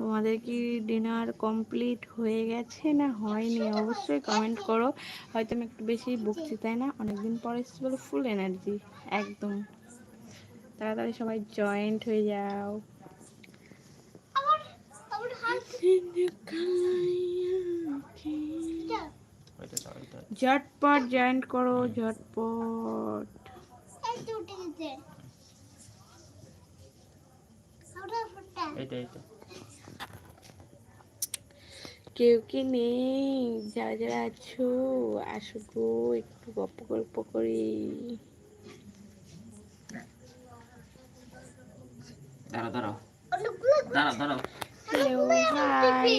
তোমাদের কি dinner complete হয়ে গেছে না হয়নি? অবশ্যই কমেন্ট করো। হয়তো আমি একটু বেশি বকছি তাই না? অনেকদিন পর এসেছি বলে ফুল এনার্জি একদম। তাড়াতাড়ি সবাই জয়েন্ট হয়ে যাও। ঝটপট জয়েন্ট করো, ঝটপট। এইটা এইটা কেউ কি নেই? যারা যারা আছো আসো গো একটু গল্প গল্প করি। দাঁড়াও দাঁড়াও। দাঁড়াও দাঁড়াও। হ্যালো হাই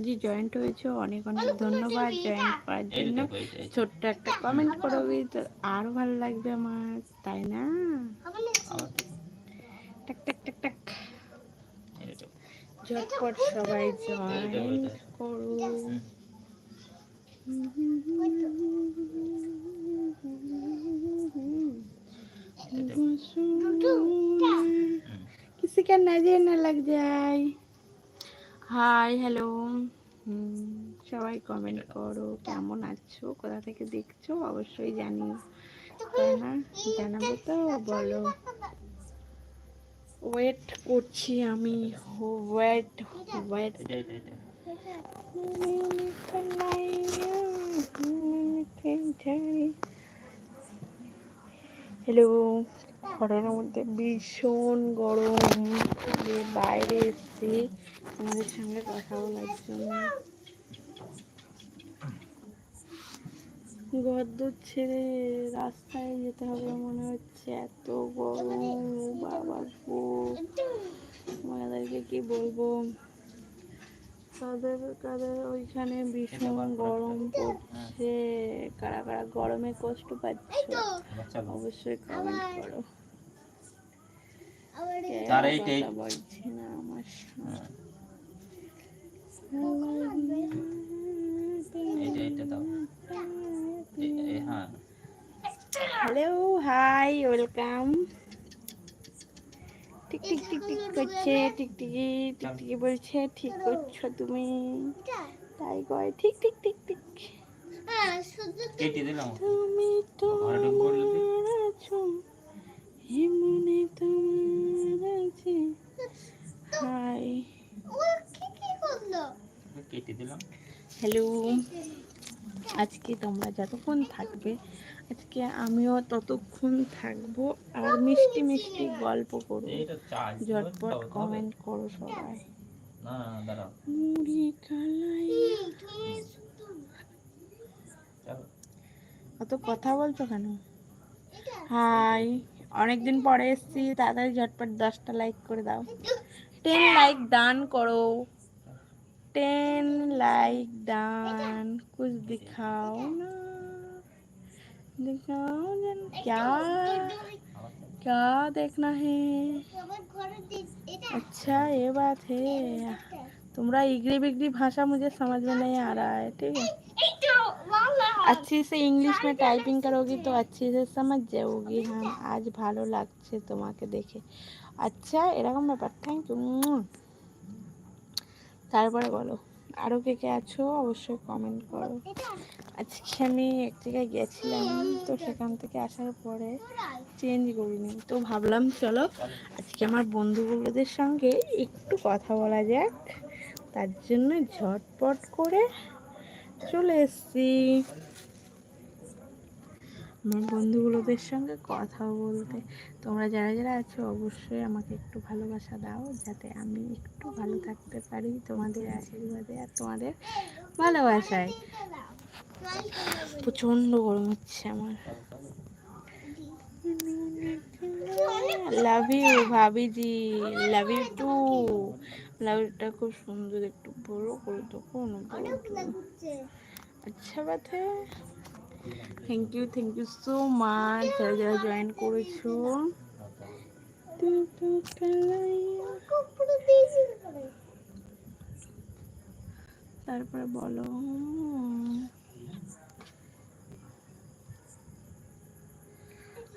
জি জয়েন্ট হয়েছে অনেক অনেক ধন্যবাদ জয়েন্ট করার জন্য। ছোট্ট একটা কমেন্ট করবি তো আরও ভালো লাগবে আমার তাই না? টাক টাক টাক টাক। ঝটপট সবাই জয়েন্ট করো किसी का नजर ना लग जाए হাই হ্যালো সবাই কমেন্ট করো কেমন আছো কোথা থেকে দেখছো অবশ্যই জানিও তাই না জানাবে তো বলো ওয়েট করছি আমি। Wait wait. হ্যালো ঘরের মধ্যে ভীষণ গরম। বাইরে এসছি, তোমাদের সঙ্গে কথা বলার জন্য। গদ্দর ছেড়ে রাস্তায় যেতে হবে মনে হচ্ছে। এত গরম বাবা গো। তোমাদেরকে কি বলব? তাদের তাদের ওইখানে ভীষণ গরম পড়ছে। কারা কারা গরমে কষ্ট পাচ্ছে? অবশ্যই কমেন্ট করো। তার বলছে না আমার দাও। হ্যাঁ। Hello hi welcome tick tick tick tick করছে টিকটিকি টিকটিকি বলছে ঠিক করছ তুমি? তাই কয় ঠিক ঠিক ঠিক ঠিক। তুমি তো আছো এমনে তোমার আছে। হাই কেটে দিলাম। হ্যালো আজকে তোমরা যতক্ষণ থাকবে আজকে আমিও ততক্ষণ থাকব আর মিষ্টি মিষ্টি গল্প করব। ঝটপট কমেন্ট করো সবাই। অত কথা বলছো কেন? হাই অনেকদিন পরে এসছি তাড়াতাড়ি ঝটপট দশটা লাইক করে দাও। টেন লাইক দান করো। टेन लाइक डान कुछ दिखाओ ना दिखाओ जन क्या क्या देखना है अच्छा ये बात है तुम्हारा इगरी बिगरी भाषा मुझे समझ में नहीं आ रहा है ठीक है अच्छी से इंग्लिश में टाइपिंग करोगी तो अच्छी से समझ जाओगी हाँ आज ভালো লাগছে তোমাকে দেখে আচ্ছা এরকম ব্যাপার থ্যাংক ইউ তারপরে বলো। আরও কে কে আছো অবশ্যই কমেন্ট করো। আজকে আমি এক জায়গায় গেছিলাম তো সেখান থেকে আসার পরে চেঞ্জ করিনি। তো ভাবলাম, চলো আজকে আমার বন্ধুগুলোদের সঙ্গে একটু কথা বলা যাক। তার জন্য ঝটপট করে চলে এসছি। আমার বন্ধুগুলোদের সঙ্গে কথা বলতে। তোমরা যারা যারা আছো, অবশ্যই আমাকে একটু ভালোবাসা দাও, যাতে আমি একটু ভালো থাকতে পারি তোমাদের আশীর্বাদে আর তোমাদের ভালোবাসায়। প্রচণ্ড গরম হচ্ছে আমার। লাভ ইউ ভাবিজি। লাভ ইউ টু লাভটা খুব সুন্দর, একটু বড় করে দেখো না আচ্ছা হ্যাঁ thank you thank you so much যারা যারা জয়েন করেছ। তারপরে বলো।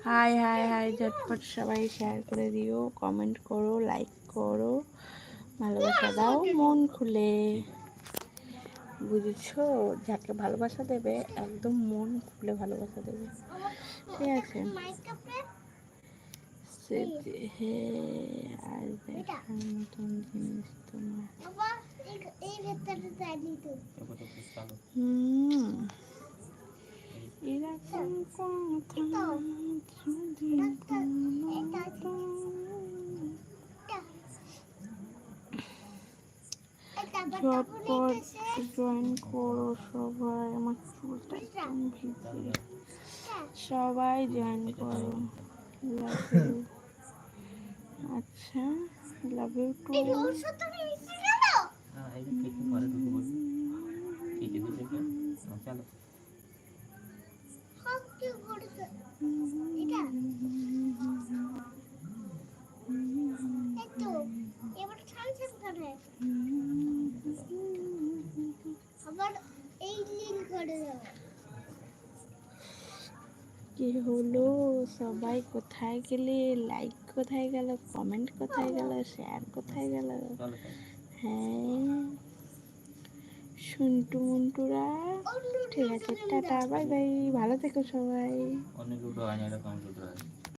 হাই হাই হাই ঝটপট সবাই শেয়ার করে দিও। কমেন্ট করো লাইক করো। ভালোবাসা দাও, মন খুলে। বুঝেছ? যাকে ভালোবাসা দেবে একদম মন খুলে ভালোবাসা দেবে। ঠিক আছে? সে হে আর দেখার মতন জিনিস তোমার। হুম। এরকম কথা যদি বলতো। ঝটপট জয়েন করো সবাই আমার চুলটা একদম ভিজে সবাই জয়েন করো। আচ্ছা লাভ ইউ টু এই যে আবার এই করে কি হলো? সবাই কোথায় গেলে? লাইক কোথায় গেল? কমেন্ট কোথায় গেল? শেয়ার কোথায় গেল। হ্যাঁ। শুন্টু মুন্টুরা ঠিক আছে টাটা বাই বাই ভালো থেকো সবাই। দুটো হয় এরকম দুটো